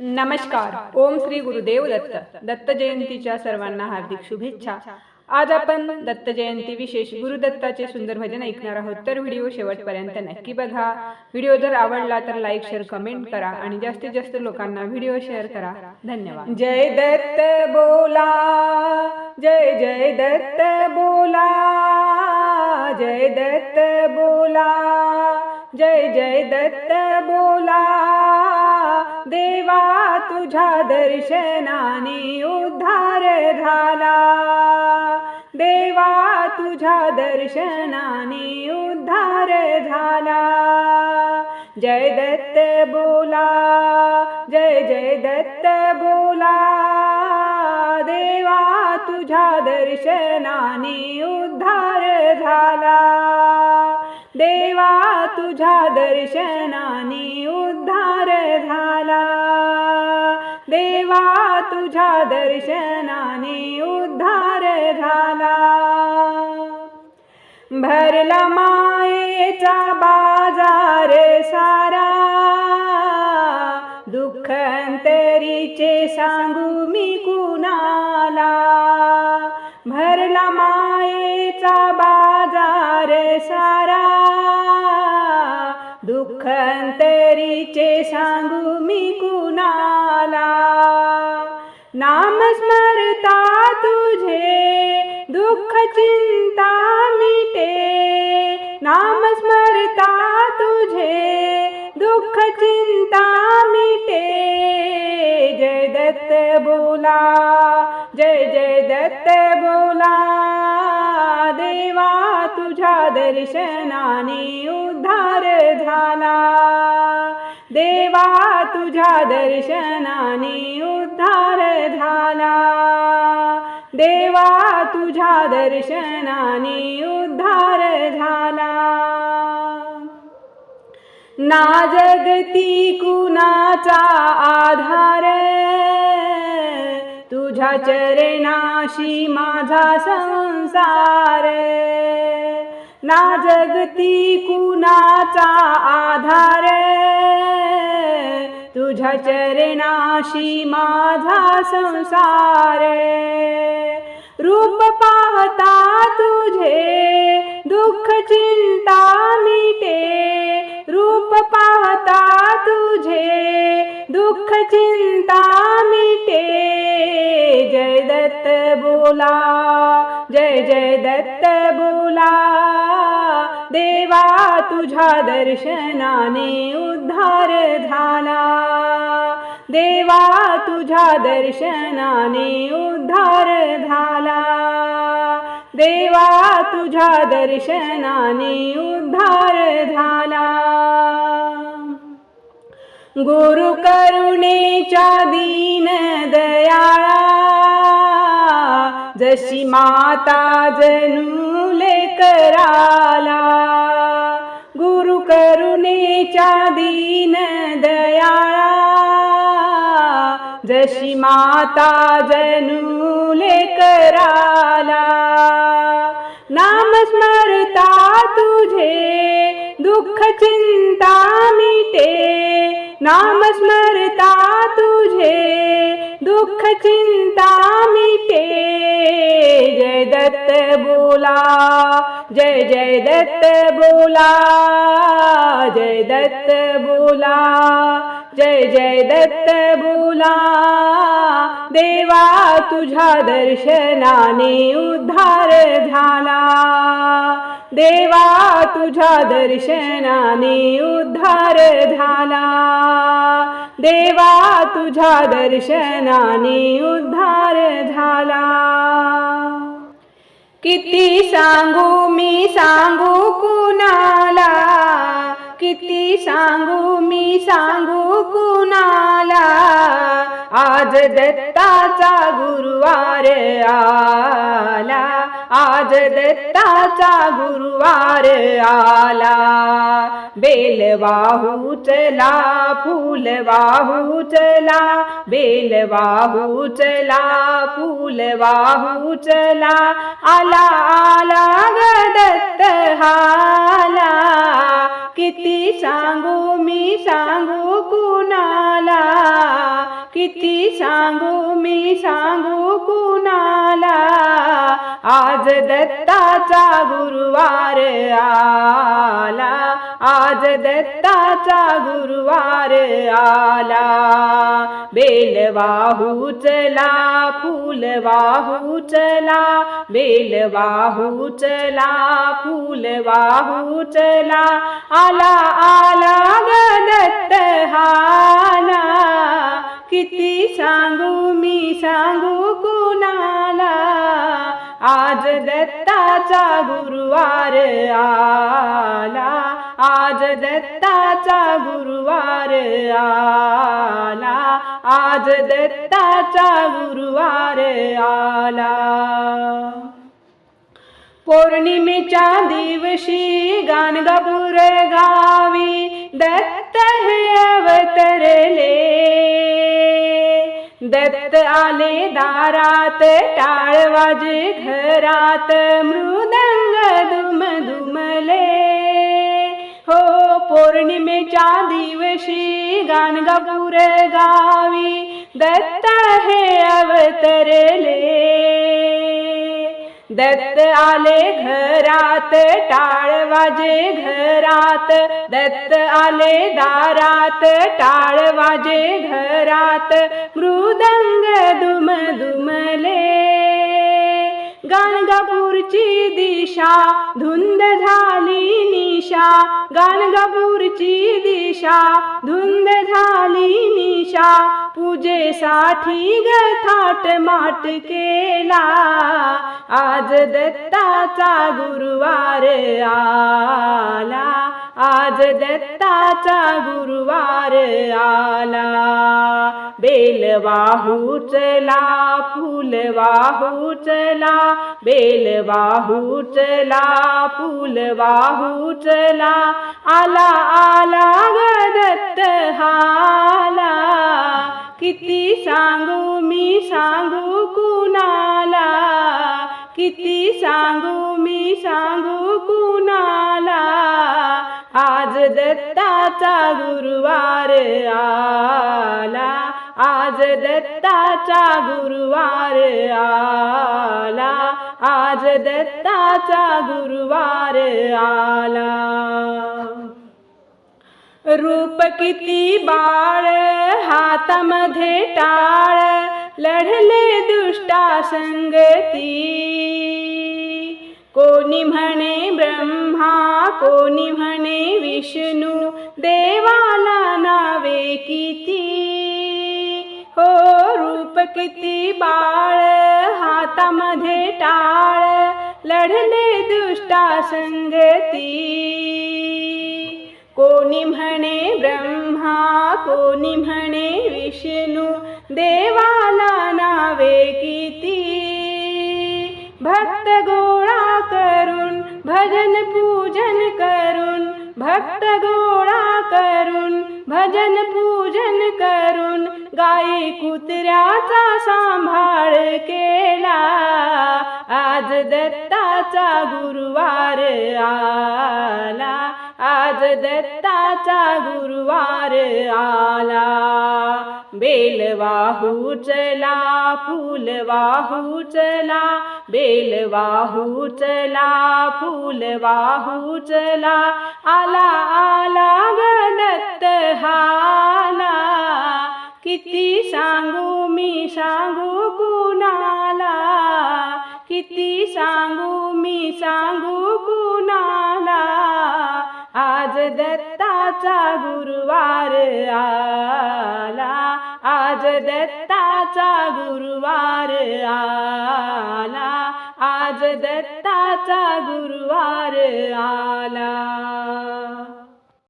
नमस्कार. ओम श्री गुरुदेव दत्त दत्त जयंतीच्या सर्वांना हार्दिक शुभेच्छा. आज आपण दत्त जयंती विशेष गुरुदत्ताचे सुंदर भजन ऐकणार आहोत. तर व्हिडिओ शेवटपर्यंत नक्की बघा. व्हिडिओ जर आवडला तर लाईक शेअर कमेंट करा आणि जास्तीत जास्त लोकांना व्हिडिओ शेअर करा. धन्यवाद. जय दत्त बोला. जय जय दत्त बोला. जय दत्त बोला. जय जय दत्त बोला. देवा तुझ्या दर्शनाने उद्धार झाला. देवा तुझ्या दर्शनाने उद्धार झाला. जय दत्त बोला जय जय दत्त बोला. देवा तुझ्या दर्शनाने उद्धार तुझ्या दर्शनाने उद्धार झाला. देवा तुझ्या दर्शनाने उद्धार झाला. भरला मायेचा बाजार सारा. दुःखंतरीचे सांगू अंतरीचे सांगू मी कुणाला? नाम स्मरता तुझे दुःख चिंता मिटे. नाम स्मरता तुझे दुःख चिंता मिटे. जय दत्त बोला जय जय दत्त बोला. देवा तुझ्या दर्शनाने उद्धार झाला. देवा तुझ्या दर्शनाने उद्धार झाला. देवा तुझ्या दर्शनाने उद्धार झाला. ना जगती कुणाचा आधार? तुझ्या चरणाशी माझा संसार. जगती कुणाचा आधार? तुझ्या चरणाशी माझा संसार रूप पाहता तुझे दुःख चिंता मिटे. रूप पाहता तुझे दुःख चिंता मिटे. जय दत्त बोला जय जय दत्त बोला. देवा तुझ्या दर्शनाने उद्धार झाला. देवा तुझ्या दर्शनाने उद्धार झाला. देवा तुझ्या दर्शनाने उद्धार झाला. गुरु करुणेच्या दीन दयाळा जशी माता जनुले कराला गुरु करुणेच्या दीन दयाळा. जशी माता जनुले कराला नाम स्मरता तुझे दुःख चिंता मिटे. नाम स्मरता तुझे दुःख चिंता मिटे। जय दत्त बोला जय जय दत्त बोला जय दत्त बोला जय जय दत्त बोला। देवा तुझ्या दर्शनाने उद्धार झाला। देवा तुझ्या दर्शनाने उद्धार झाला. देवा तुझ्या दर्शनाने उद्धार झाला. किती सांगू मी सांगू कुणाला? किती सांगू मी सांगू कुणाला? आज दत्ताचा गुरुवार आला. आज दत्ताचा गुरुवार आला. बेल वाहू चला फूल वाहू चला. बेल वाहू चला फूल वाहू चला. आला आला ग दत्त हाला. किती सांगू मी सांगू कुणाला? किती सांगू मी सांगू कुणाला? आज दत्ताचा गुरुवार आला. आज दत्ताचा गुरुवार आला. बेल वाहू चला फूल वाहू चला बेल वाहू चला फूल वाहू चला आला आला ग दत्त हाला किती सांगू मी? सांगू कुणाला? आज दत्ताचा गुरुवार आला. आज दत्ताचा गुरुवार आला. आज दत्ताचा गुरुवार आला. पौर्णिमेच्या दिवशी गाणगापूर गावी दत्त हे अवतरले. दत्त आले दारात टाळ वाजे घरात मृदंग दुम दुमले. हो पौर्णिमेच्या दिवशी गाणगापूर गावी दत्त हे अवतरले. दत्त आले घरात टाळ वाजे घरात. दत्त आले दारात टाळ वाजे घरात. मृदंग दुम दुमले गाणगापूरची दिशा धुंद झाली दिशा. गाणगापूरची दिशा. धुंद झाली निशा. पूजेसाठी ग थाट माट केला. आज दत्ताचा गुरुवार आला. आज दत्ताचा गुरुवार आला. बेलवाहू चला फुलवाहू चला. बेलवाहू चला फुलवाहू चला. चला आला आला ग दत्त हाला. किती सांगू मी सांगू कुणाला? किती सांगू मी सांगू कुणाला? आज दत्ताचा गुरुवार आला. आज दत्ताचा गुरुवार आला. आज दत्ताचा गुरुवार आला. रूप किती बाळ हातामध्ये टाळ लढले दुष्टा संगती. कोणी म्हणे ब्रह्मा कोणी म्हणे विष्णू देवाला नावे किती. हो रूप किती बाळ हातामध्ये टाळ लढले दुष्टा संगती कोणी म्हणे ब्रह्मा कोणी म्हणे विष्णू देवाला नावे किती? भक्त गोळा करून भजन पूजन करून भक्त गोळा करून भजन पूजन करून गाई कुत्र्याचा सांभाळ के आज दत्ताचा गुरुवार आला आज दत्ताचा गुरुवार आला बेल वाहू चला फूल वाहू चला बेल वाहू चला फूल वाहू चला आला आला ग दत्त हाला किती सांगू मी सांगू कुणाला किती सांगू मी सांगू कुणाला? आज दत्ताचा गुरुवार आला. आज दत्ताचा गुरुवार आला. आज दत्ताचा गुरुवार आला.